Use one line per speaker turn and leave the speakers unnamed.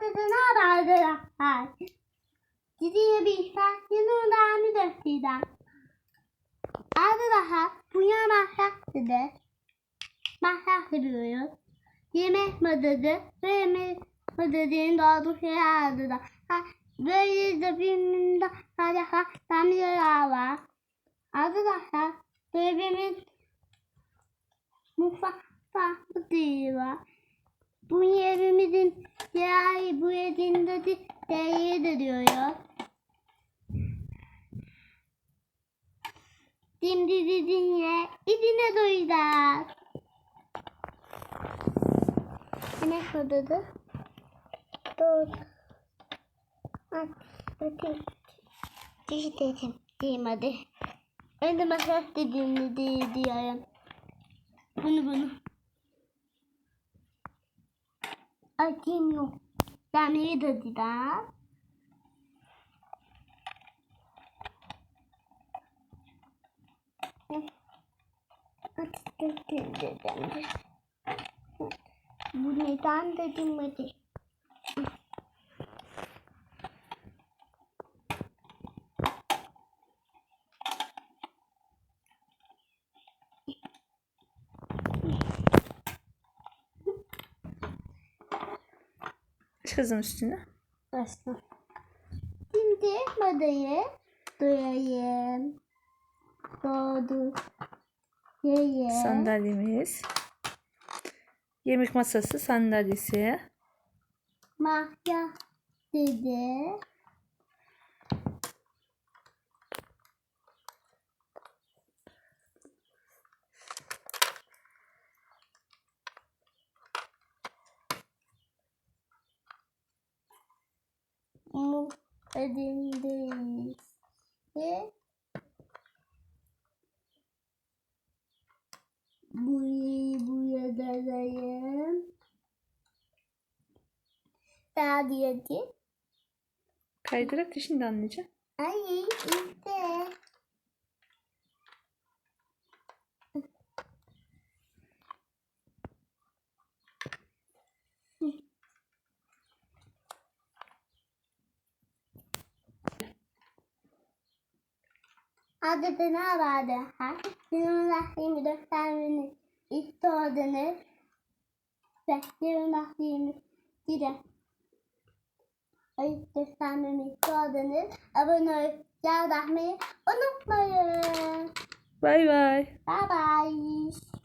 Haber arkadaşlar? Gidiyor bir saat yanından döktüydüm. Arkadaşlar yemek dedi. Masraf ediyoruz. Yemek madadi ve yemek madadinin doğduğu şey da. Ha, Böyle de bir arkadaşlar damlalar var. Arkadaşlar bebeğimin mutfakta değil var. Bu evimizin diğer bu evinde de değeri de diyoruz. Şimdi sizinle izine duyacağız. Ne kadardı? Dur. Bak, bakayım. Diş dedim. Diyeyim hadi. Ben de masaj dediğimde diyorum. Bunu bunu. Acım yok. Ben iyi dedi daha. Bu neden dedim hadi.
Aç kızım üstüne.
Başla. Şimdi madayı doyayım. Doğdu. Yeye.
Sandalyemiz. Yemek masası sandalyesi.
Mahya dedi. Mu edindeyiz. Ve burayı buraya dalayım. Daha diyeti.
Kaydırak da şimdi anneciğim.
Ay işte. Adada ne vardı? Ha? Yunus 24 tane istordunuz. Ve Yunus 24 Ay, göstermemi istordunuz. Abone olup yazmayı unutmayın.
Bay bay.
Bye bye.